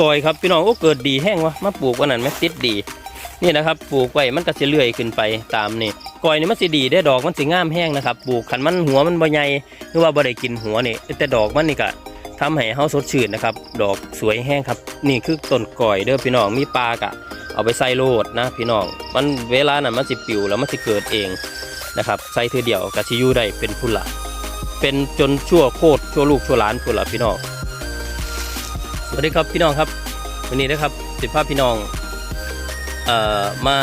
กอยครับพี่น้องโอ้เกิดดีแห้งวะมาปลูกวันนั้นไหมติดดีนี่นะครับปลูกไว้มันก็จะเลื่อยขึ้นไปตามนี่กอยนี่มันสิดีได้ดอกมันสิงามแห้งนะครับปลูกขันมันหัวมันบ่ใหญ่หรือว่าบ่ได้กินหัวนี่แต่ดอกมันนี่ก็ทำให้เฮาสดชื่นนะครับดอกสวยแห้งครับ นี่คือต้นกอยเด้อพี่น้องมีปลากะ เอาไปใส่โลดนะ พี่น้องมันเวลานั้นมันสิปิวแล้วมันสิเกิดเองนะครับใส่เธอเดียวกะชิยูได้เป็นพุ่นละเป็นจนชั่วโคตรชั่วลูกชั่วหลานพุ่นละพี่น้อง สวัสดีครับพี่น้องครับ วันนี้นะครับสิภาพพี่น้องเอ่อมา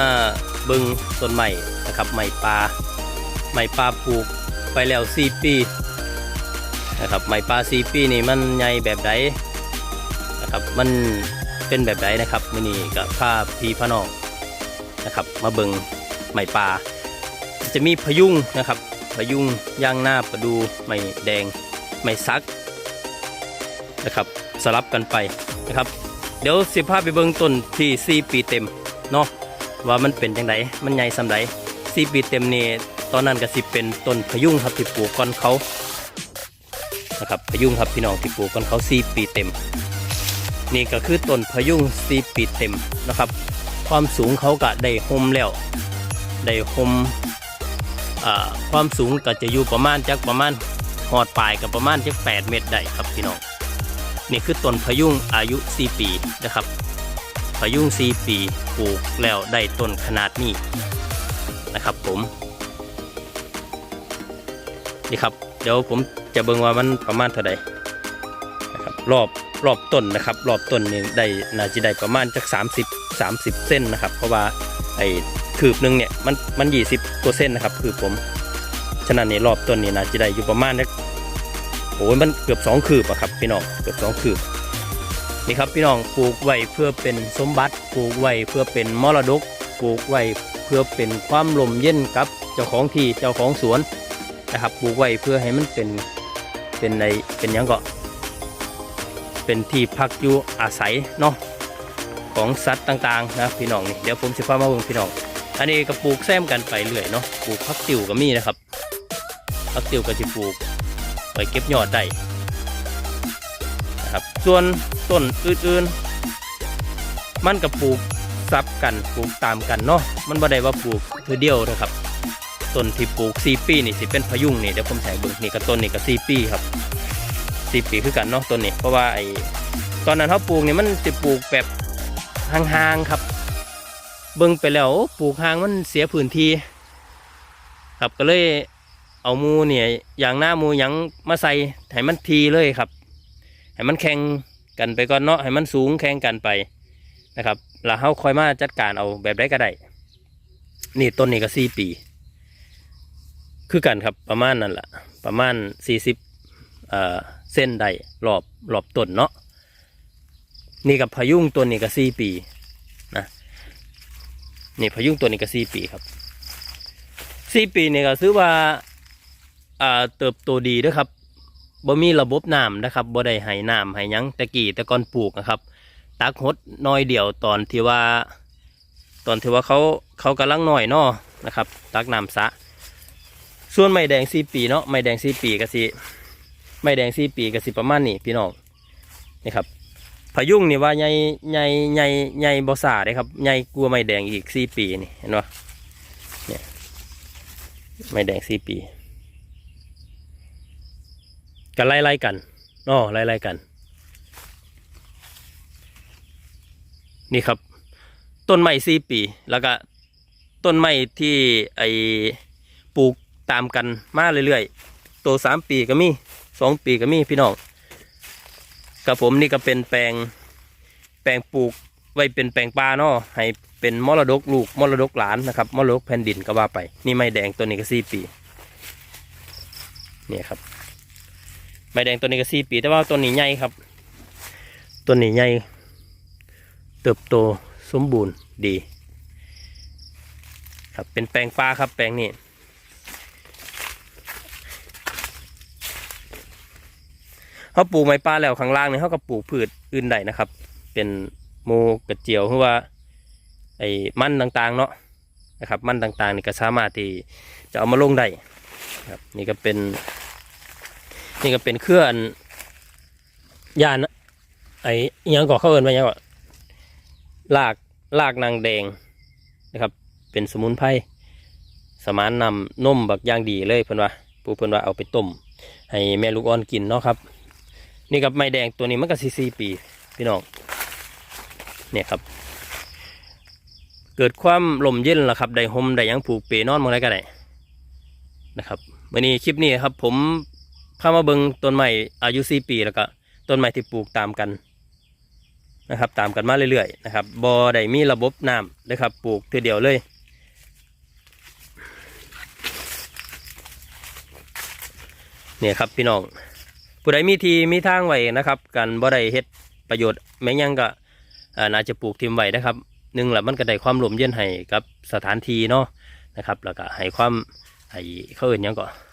บึงต้นใหม่นะครับใหม่ปลาใหม่ปลาปลูกไปแล้ว4ปีนะครับใหม่ปลา4ปีนี่มันใหญ่แบบใดนะครับมันเป็นแบบใดนะครับมื่อนี้กับภาพพี่พน้องนะครับ มาบิงใหม่ปลาจะมีพยุงนะครับพยุงย่างหน้าประดูใหม่แดงใหม่ซัก นะครับสลับกันไปนะครับ เดี๋ยวสิพาพไปเบิ่งต้นที่4ปีเต็มเนาะว่ามันเป็นจังไดมันใหญ่สำได4ปีเต็มนี่ตอนนั้นก็สิเป็นต้นพยุงครับที่ปลูกก่อนเขานะครับพยุงครับพี่น้องที่ปลูกก่อนเขา4ปีเต็ม นี่ก็คือต้นพยุง4ปีเต็มนะครับ ความสูงเขาก็ได้ห่มแล้วได้ห่มความสูงก็จะอยู่ประมาณจักประมาณหอดปลายกับประมาณจัก8เมตรได้ครับพี่น้อง นี่คือต้นพยุงอายุ 4 ปีนะครับ พยุง 4 ปีปลูกแล้วได้ต้นขนาดนี้นะครับผมนี่ครับ เดี๋ยวผมจะเบิ่งว่ามันประมาณเท่าใดนะครับรอบรอบต้นนะครับ รอบต้นนี่ได้น่าจะได้ประมาณจัก30 30 เส้นนะครับ เพราะว่าไอ้คืบหนึงเนี่ยมันมัน20ตัวเส้นนะครับ คือผม ฉะนั้นนี่รอบต้นนี่น่าจะได้อยู่ประมาณนัก โอ้ยมันเกือบสองคืบอะครับพี่น้องเกือบสองคืบนี่ครับพี่น้องปลูกไว้เพื่อเป็นสมบัติปลูกไว้เพื่อเป็นมรดกปลูกไว้เพื่อเป็นความลมเย็นกับเจ้าของที่เจ้าของสวนนะครับปลูกไว้เพื่อให้มันเป็นเป็นในเป็นยังก็เป็นที่พักอยู่อาศัยเนาะของสัตว์ต่างๆนะพี่น้องนี่เดี๋ยวผมจะพามาเบิ่งพี่น้อง อันนี้ก็ปลูกแซมกันไปเรื่อยเนาะปลูกพักติวก็มีนะครับพักติวก็จะปลูก ไปเก็บยอดได้นะครับส่วนต้นอื่นๆ มันกับปลูกซับกันปลูกตามกันเนาะมันบ่ได้ว่าปลูกเธอเดียวนะครับต้นที่ปลูก4ปีนี่สิเป็นพยุงนี่เดี๋ยวผมใส่เบิ่งนี่กับต้นนี่กับ4ปีครับ4ปีคือกันเนาะต้นนี้เพราะว่าไอ้ตอนนั้นเขาปลูกนี่มันจะปลูกแบบห่างๆครับ เบิ่งไปแล้วปลูกห่างมันเสียพื้นที่ครับก็เลย เอามูเนี่ยอย่างหน้ามูหยังมาใส่ให้มันทีเลยครับให้มันแข่งกันไปก่อนเนาะให้มันสูงแข่งกันไปนะครับแล้วเขาคอยมาจัดการเอาแบบได้ก็ได้นี่ต้นนี้ก็สี่ปี คือกันครับประมาณนั่นแหละประมาณสี่สิบเอ่อเส้นได้รอบรอบต้นเนาะนี่กับพยุงตัวนี้ก็สี่ปีนะนี่พยุงตัวนี้ก็สี่ปีครับสี่ปีนี่ก็ซื้อว่า อ่าเติบโตดีด้วยครับบ่มีระบบน้ำนะครับบ่ได้ให้น้ำให้หยังต่กี้แต่ก่อนปลูกนะครับ ตักหดน้อยเดียวตอนที่ว่า ตอนที่ว่าเขาเขากำลังน้อยนาะนะครับ ตักน้ำสะ ส่วนไม้แดงสี่ปีเนาะไม้แดงสี่ปีก็สิไม้แดงสี่ปีก็สิประมาณนี้พี่น้องนี่ครับพายุงนี่ว่าใหญ่ใหญ่ใหญ่ใหญ่บ่สาเลยครับใหญ่กลัวไม้แดงอีกสี่ปีนี่เห็นปะไม่แดงสี่ปี กันไล่ไล่ๆกันอ๋อไล่ไล่ๆกัน นี่ครับ ต้นไม้สี่ปี แล้วก็ต้นไม้ที่ไอปลูกตามกันมาเรื่อยๆ ตัวสามปีก็มีสองปีก็มีพี่น้องกับผมนี่ก็เป็นแปลงแปลงปลูกไว้เป็นแปลงปลาเนาะให้เป็นมรดกลูกมรดกหลานนะครับมรดกแผ่นดินก็ว่าไป นี่ไม้แดงตัวนี้ก็สี่ปี เนี่ยครับ ไม้แดงตัวนี้ก็สี่ปี แต่ว่าตัวนี้ใหญ่ครับ ตัวนี้ใหญ่เติบโตสมบูรณ์ดี ครับเป็นแปลงปลาครับแปลงนี้เขาปลูกไม้ปลาแล้วข้างล่างเนี่ยเขาก็ปลูกพืชอื่นได้นะครับ เป็นโมกระเจียวหรือว่าไอ้มันต่างๆเนาะนะครับมันต่างๆนี่ก็สามารถที่จะเอามาลงได้ครับนี่ก็เป็น นี่ก็เป็นเครื่องยานไอ้ยังก่อเขาเอินว่าอิหยังก่อลากลากนางแดงนะครับ เป็นสมุนไพรสมานนำนมบักย่างดีเลยเพิ่อนว่าปูเพิ่อนว่าเอาไปต้มให้แม่ลูกอ่อนกินเนาะครับ นี่กับไม้แดงตัวนี้มันก็สี่สี่ปี พี่น้องเนี่ยครับ เกิดความลมเย็นละครับได้ห่มได้ยังผูกเปนอนมองไรก็ได้นะครับวันนี้คลิปนี้ครับผม พามาเบิงต้นไม้อายุสี่ปีแล้วก็ต้นไม้ที่ปลูกตามกันนะครับตามกันมาเรื่อยๆนะครับบอได้มีระบบน้ำเลยครับปลูกทีเดียวเลย เนี่ยครับพี่น้องผู้ใดมีทีมีทางไว้นะครับกันบ่ได้เฮ็ดประโยชน์แม้ยังก็อาน่าจะปลูกทิมไว้นะครับหนึ่งหละมันก็ได้ความลมเย็นให้กับสถานที่เนาะนะครับ แล้วก็ให้ความให้เขาอื่นยังก็เอ่อ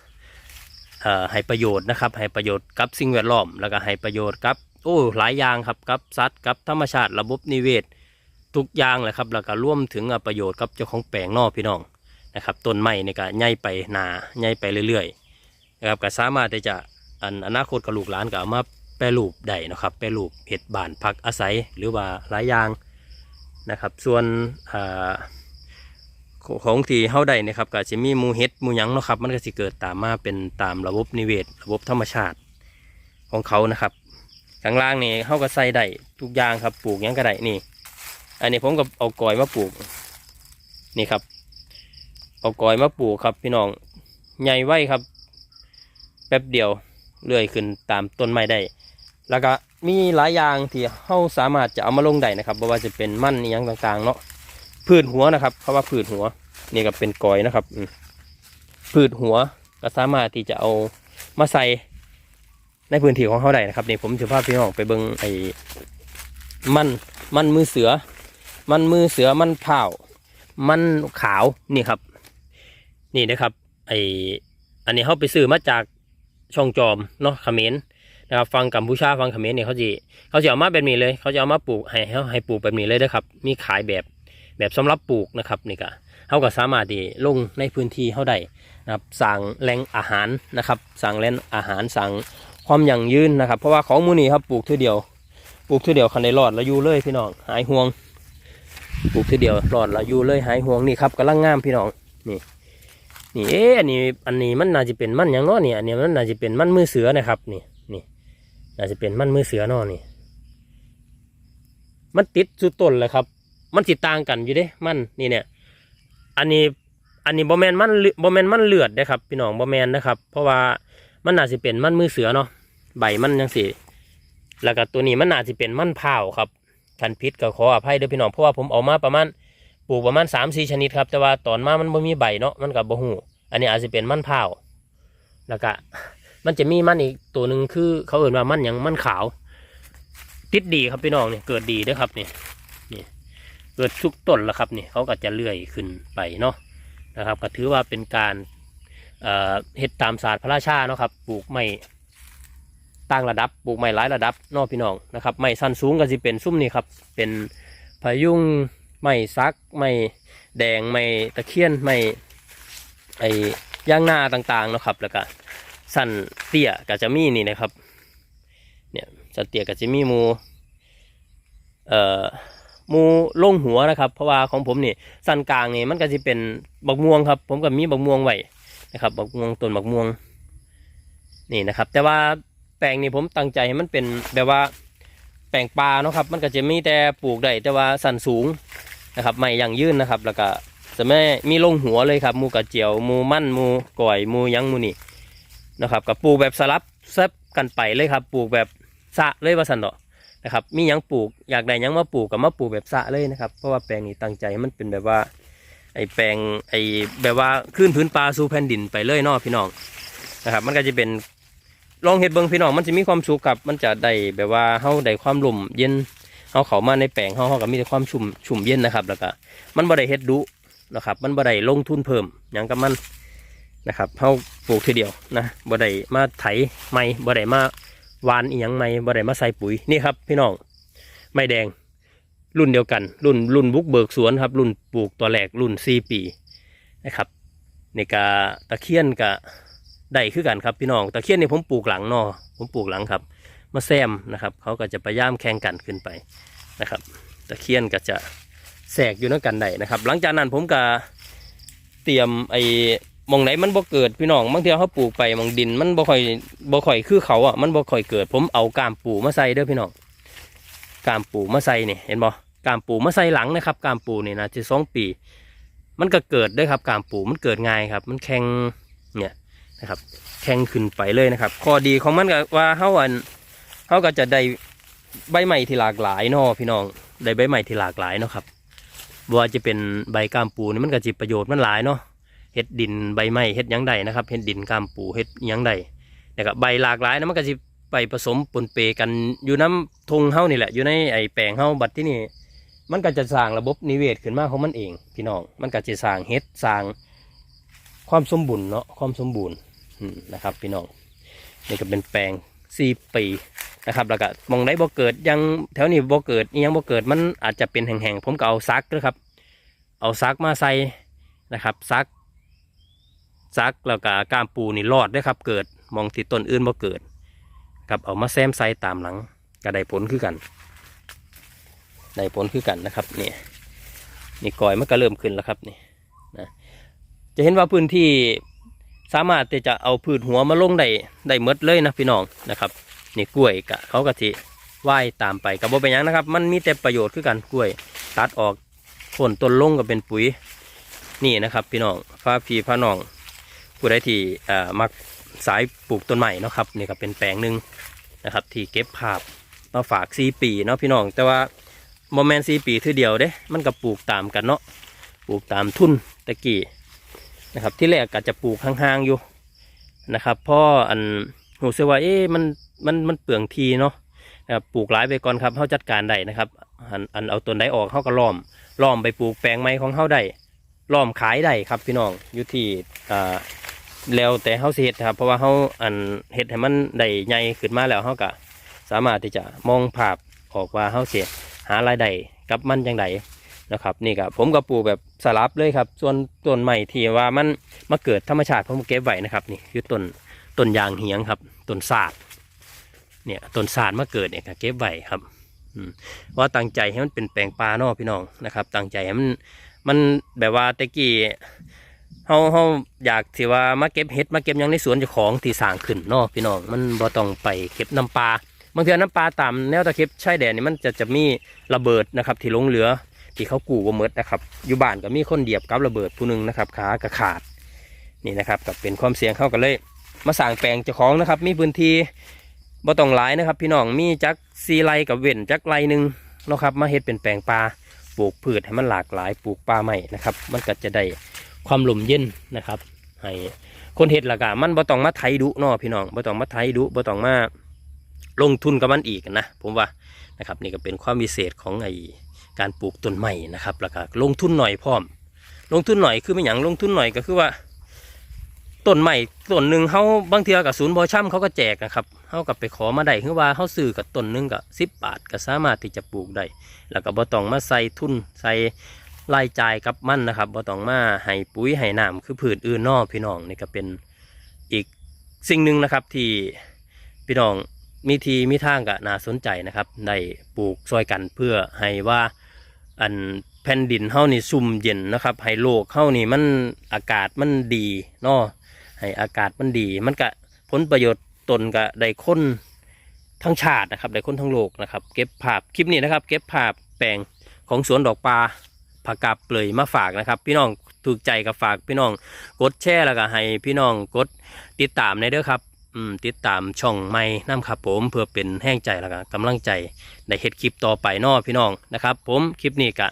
ให้ประโยชน์นะครับให้ประโยชน์กับสิ่งแวดล้อม แล้วก็ให้ประโยชน์กับโอ้หลายอย่างครับกับสัตว์กับธรรมชาติระบบนิเวศ ทุกอย่างเลยครับแล้วก็ร่วมถึงประโยชน์กับเจ้าของแปลงนอพี่น้องนะครับต้นไม้นี่ก็ใหญ่ไปหนาใหญ่ไปเรื่อยๆนะครับก็สามารถที่จะอันอนาคตกับลูกหลานก็เอามาแปรรูปได้นะครับแปรรูปเห็ดบานพักอาศัยหรือว่าหลายอย่างนะครับ ส่วนอ่า ของที่เฮาได้นะครับก็จะมีมูเห็ดมูยังเนาะครับ มันก็สิเกิดตามมาเป็นตามระบบนิเวศ ระบบธรรมชาติของเขานะครับข้างล่างนี่เฮาก็ใส่ได้ทุกอย่างครับปลูกยังก็ได้นี่ อันนี้ผมก็เอากอยมาปลูกนี่ครับ เอากอยมาปลูกครับ พี่น้องใหญ่ไว้ครับ แป๊บเดียวเลื่อยขึ้นตามต้นไม้ได้ แล้วก็มีหลายอย่างที่เราสามารถจะเอามาลงได้นะครับบ่ว่าจะเป็นมั่นอย่างต่างๆ เนาะ พืชหัวนะครับเพราะว่าพืชหัวนี่ก็เป็นกอยนะครับอืมพืชหัวก็สามารถที่จะเอามาใส่ในพื้นที่ของเขาได้นะครับนี่ผมจะพาพพี่น้องไปเบิ่งไอ้มันมันมือเสือ มันมือเสือมันเผามันขาวนี่ครับ นี่นะครับไออันนี้เขาไปซื้อมาจากช่องจอมเนาะเขมรนะครับฟังกัมพูชาฟังเขมรเนี่ยเขาจะเขาจะเอามาแบบนี้เลย เขาจะเอามาปลูกให้ให้ให้ปลูกแบบนี้เลยนะครับ มีขายแบบ แบบสำหรับปลูกนะครับนี่ก็เขาก็สามารถที่ลงในพื้นที่เขาได้นะครับสั่งแหล่งอาหารนะครับสั่งแหล่งอาหารสั่งความยั่งยืนนะครับ เพราะว่าของมูนี่ครับปลูกทีเดียว ปลูกทีเดียวคันได้รอดแล้วอยู่เลยพี่น้องหายห่วง ปลูกทีเดียวรอดแล้วอยู่เลยหายห่วงนี่ครับกำลังงามพี่น้องนี่นี่เอ๊ะอันนี้อันนี้มันน่าจะเป็นมันอย่างเน้อนี่อันนี้มันน่าจะเป็นมันมือเสือนะครับนี่นี่น่าจะเป็นมันมือเสือเน้อนี่ มันติดสุดต้นเลยครับ มันสิต่างกันอยู่เด้มันนี่เนี่ย อันนี้อันนี้บอแมนมันเลืบอแมนมันเลือดนะครับ พี่น้องบอแมนนะครับ เพราะว่ามันน่าจะเป็นมันมือเสือเนาะใบมันยังสิแล้วก็ตัวนี้มันน่าจะเป็นมันเผาครับคันพิษก็ขออภัยเด้อพี่น้องเพราะว่าผมเอามาประมาณปลูกประมาณสามสี่ชนิดครับ แต่ว่าตอนมามันบ่มีใบเนาะมันกับบ่หูอันนี้อาจจะเป็นมันเผาแล้วก็มันจะมีมันอีกตัวหนึ่งคือเขาเอ่นว่ามันยังมันขาว ติดดีครับพี่น้องเนี่ยเกิดดีด้วยครับเนี่นี่ เกิดทุกต้นแล้วครับนี่เขาก็จะเลื่อยขึ้นไปเนาะนะครับ ก็ถือว่าเป็นการเอ่อเฮ็ดตามศาสตร์พระราชาเนาะครับปลูกไม้ตั้งระดับปลูกไม้หลายระดับนอกพี่น้องนะครับไม้สั้นสูงก็จะเป็นซุ้มนี่ครับเป็นพายุงไม่ซักไม่แดงไม่ตะเคียนไม่ไอย่างหน้าต่างๆเนาะครับแล้วก็สั้นเตี้ยก็จะมีนี่นะครับเนี่ยสั้นเตี้ยก็จะมีหมูเอ่อ มูลงหัวนะครับ เพราะว่าของผมนี่สั้นกลางนี่มันก็จะเป็นบักม่วงครับ ผมก็มีบักม่วงไว้นะครับบักม่วงต้นบักม่วงนี่นะครับ แต่ว่าแปลงนี่ผมตั้งใจให้มันเป็นแบบว่าแปลงปลาเนาะครับ มันก็จะมีแต่ปลูกได้แต่ว่าสันสูงนะครับไม่ยั่งยืนนะครับ แล้วก็จะไม่มีลงหัวเลยครับมูกระเจียวมูมั่นมูก่อยมูยังมูนี่นะครับกับปลูกแบบสลับซับกันไปเลยครับ ปลูกแบบสะเลยว่าสันเนาะ นะครับมีหยังปลูกอยากได้ยังมาปลูกกับมาปลูกแบบสะเลยนะครับ เพราะว่าแปลงนี้ตั้งใจให้มันเป็นแบบว่าไอแปลงไอแบบว่าขึ้นพื้นปลาสู่แผ่นดินไปเลยเนาะพี่น้องนะครับ มันก็จะเป็นลองเห็ดเบิงพี่น้องมันจะมีความสุขกับมันจะได้แบบว่าเฮาได้ความลมเย็นเฮาเข้ามาในแปลงเฮาเฮาก็มีแต่ความชุ่มชุ่มเย็นนะครับ แล้วก็มันบ่ได้เฮ็ดดุนะครับ มันบ่ได้ลงทุนเพิ่มหยังกับมันนะครับเฮาปลูกทีเดียวนะบ่ได้มาไถใหม่บ่ได้มา วานอีหยังใหม่บ่ได้มาใส่ปุ๋ยนี่ครับ พี่น้องไม้แดงรุ่นเดียวกัน รุ่นรุ่นบุกเบิกสวนครับ รุ่นปลูกตัวแรกรุ่น4ปีนะครับในกาตะเคียนกะได้คือกันครับพี่น้องตะเคียนนี่ผมปลูกหลังนอผมปลูกหลังครับ มาแซมนะครับ เขาก็จะพยายามแข่งกันขึ้นไปนะครับ ตะเคียนก็จะแสกอยู่นักันได้นะครับ หลังจากนั้นผมก็เตรียมไอ มองไหนมันบ่เกิดพี่น้องบางทีเขาปลูกไปมองดิน มันบ่ค่อยบ่ค่อยคือเขาอะมันบ่ค่อยเกิด ผมเอากามปูมาใส่เด้อพี่น้องกามปูมาใส่นี่เห็นบ่กามปูมาใส่หลังนะครับกามปูนี่นะจะสองปี มันก็เกิดด้วยครับกามปูมันเกิดง่ายครับ มันแข็งเนี่ยนะครับ แข็งขึ้นไปเลยนะครับ ข้อดีของมันก็ว่าเฮาอันเฮาก็จะได้ใบใหม่ที่หลากหลายเนาะพี่น้องได้ใบใหม่ที่หลากหลายเนาะครับว่าจะเป็นใบกามปูนี่มันก็จิประโยชน์มันหลายเนาะ เฮ็ดดินใบไม้เฮ็ดยังใดนะครับเฮ็ดดินกามปูเฮ็ดยังใดแล้วก็ใบหลากหลายนะมันก็สิไปผสมปนเปกันอยู่น้ำทงเฮานี่แหละอยู่ในไอแปลงเฮาบัดที่นี่มันก็จะสร้างระบบนิเวศขึ้นมาของมันเอง พี่น้องมันก็จะสร้างเฮ็ดสร้างความสมบูรณ์เนาะความสมบูรณ์นะครับ พี่น้องนี่ก็เป็นแปลงสี่ปีนะครับแล้วก็มองได้บ่เกิดยังแถวนี้บ่เกิดอิหยังบ่เกิดมันอาจจะเป็นแห่งๆผมก็เอาซักนะครับ เอาซักมาใส่นะครับซัก ซักแล้วก็ก้ามปูนี่รอดเด้ครับ เกิดมองที่ต้นอื่นบ่เกิดครับเอามาแซมใส่ตามหลังก็ได้ผลคือกันได้ผลคือกันนะครับนี่นี่กอยมันก็เริ่มขึ้นแล้วครับนี่นะจะเห็นว่าพื้นที่สามารถจะเอาพืชหัวมาลงได้ได้หมดเลยนะพี่น้องนะครับนี่กล้วยกะเขาก็สิว่ายตามไปกับบ่เป็นยังนะครับ มันมีแต่ประโยชน์คือกันกล้วย ตัดออกผลต้นลงก็เป็นปุ๋ยนี่นะครับ พี่น้องฟ้าพีพระน้อง ผู้ใดที่มักสายปลูกต้นใหม่นาะครับนี่ก็เป็นแปลงหนึ่งนะครับ ที่เก็บภาพมาฝากซีปีเนาะพี่น้อง แต่ว่าโมเมนซีปีทีเดียวเด้มันก็ปลูกตามกันเนาะปลูกตามทุนตะกี้นะครับ ที่แรกก็จะปลูกห่างๆอยู่นะครับพราะอันหูเสว่าเอ๊ะมันมันมันเปลืองทีเนาะนะครับปลูกหลายไปก่อนครับเขาจัดการได้นะครับอันอันเอาต้นใดออกเขาก็ล้อมล้อมไปปลูกแปลงไม้ของเขาได้ล้อมขายได้ครับพี่น้องอยู่ที่อ่า แล้วแต่เขาสิเฮ็ดครับ เพราะว่าเขาอันเฮ็ดให้มันได้ใหญ่ขึ้นมาแล้วเขาก็สามารถที่จะมองภาพออกว่าเขาเสียหารายได้กับมันจังไดนะครับนี่ครับผมก็ปลูกแบบสลับเลยครับ ส่วนต้นใหม่ที่ว่ามันมาเกิดธรรมชาติผมเก็บไว้นะครับนี่คือต้นต้นยางเหียงครับต้นศาสตร์เนี่ยต้นศาสตร์มาเกิดเนี่ยเก็บไว้ครับว่าตั้งใจให้มันเป็นแปลงปลาเนอพี่น้องนะครับ ตั้งใจให้มันมันแบบว่าตะกี้ เฮาเฮาอยากที่ว่ามาเก็บเห็ดมาเก็บยังในสวนเจ้าของที่สร้างขึ้นเนาะพี่น้องมันบ่ต้องไปเก็บน้ำปลาบางทีน้ำปลาตามแนวตะเข็บชายแดนนี่มันจะจะมีระเบิดนะครับที่ลงเหลือที่เขากู้ว่าเมดนะครับอยู่บ้านก็มีคนเดียบกับระเบิดผู้หนึ่งนะครับขากระขาดนี่นะครับกับเป็นความเสี่ยงเข้ากันเลย มาสั่งแปลงเจ้าของนะครับ มีพื้นที่บ่ต้องหลายนะครับ พี่น้องมีจักซีไรกับเว้นจักไรหนึ่งนะครับมาเฮ็ดเป็นแปลงปลาปลูกพืชให้มันหลากหลายปลูกปลาใหม่นะครับ มันก็จะได้ ความลมเย็นนะครับให้คนเฮ็ดละกะมันบ่ต้องมาไถดุเนาะพี่น้องบ่ต้องมาไถดุบ่ต้องมาลงทุนกับมันอีกนะผมว่านะครับนี่ก็เป็นความพิเศษของไอการปลูกต้นไม้นะครับแล้วก็ลงทุนหน่อยพร้อม ลงทุนหน่อยคือไม่หยังลงทุนหน่อยก็คือว่าต้นไม้ต้นหนึ่งเขาบางเทีกับศูนย์บอช่ำเขาก็แจกนะครับเขากับไปขอมาได้คือว่าเขาซื้อกับต้นหนึ่งกับสิบบาทก็สามารถที่จะปลูกได้แล้วก็บ่ต้องมาใส่ทุนใส่ รายจ่ายกับมันนะครับบ่ต้องมาให้ปุ๋ยให้น้ำคือพืชอื่นนอพี่น้องนี่ก็เป็นอีกสิ่งหนึ่งนะครับที่พี่น้องมีทีมีทางก็น่าสนใจนะครับได้ปลูกซอยกันเพื่อให้ว่าอันแผ่นดินเฮานี่ซุ่มเย็นนะครับให้โลกเฮานี่มันอากาศมันดีเนาะให้อากาศมันดี มันก็ผลประโยชน์ตนก็ได้คนทั้งชาตินะครับได้คนทั้งโลกนะครับ เก็บภาพคลิปนี้นะครับ เก็บภาพแปลงของสวนดอกปลา ผักกาบเปลยมาฝากนะครับ พี่น้องถูกใจกับฝากพี่น้องกดแชร์แล้วก็ให้พี่น้องกดติดตามในเด้อครับอืมติดตามช่องใหม่น้ำครับผมเพื่อเป็นแห้งใจแล้วก็กำลังใจในเห็ดคลิปต่อไปนอพี่น้องนะครับ ผมคลิปนี้ก็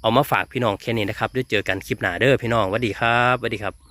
เอามาฝากพี่น้องแค่นี้นะครับเดี๋ยวเจอกันคลิปหน้าเด้อพี่น้องสวัสดีครับสวัสดีครับ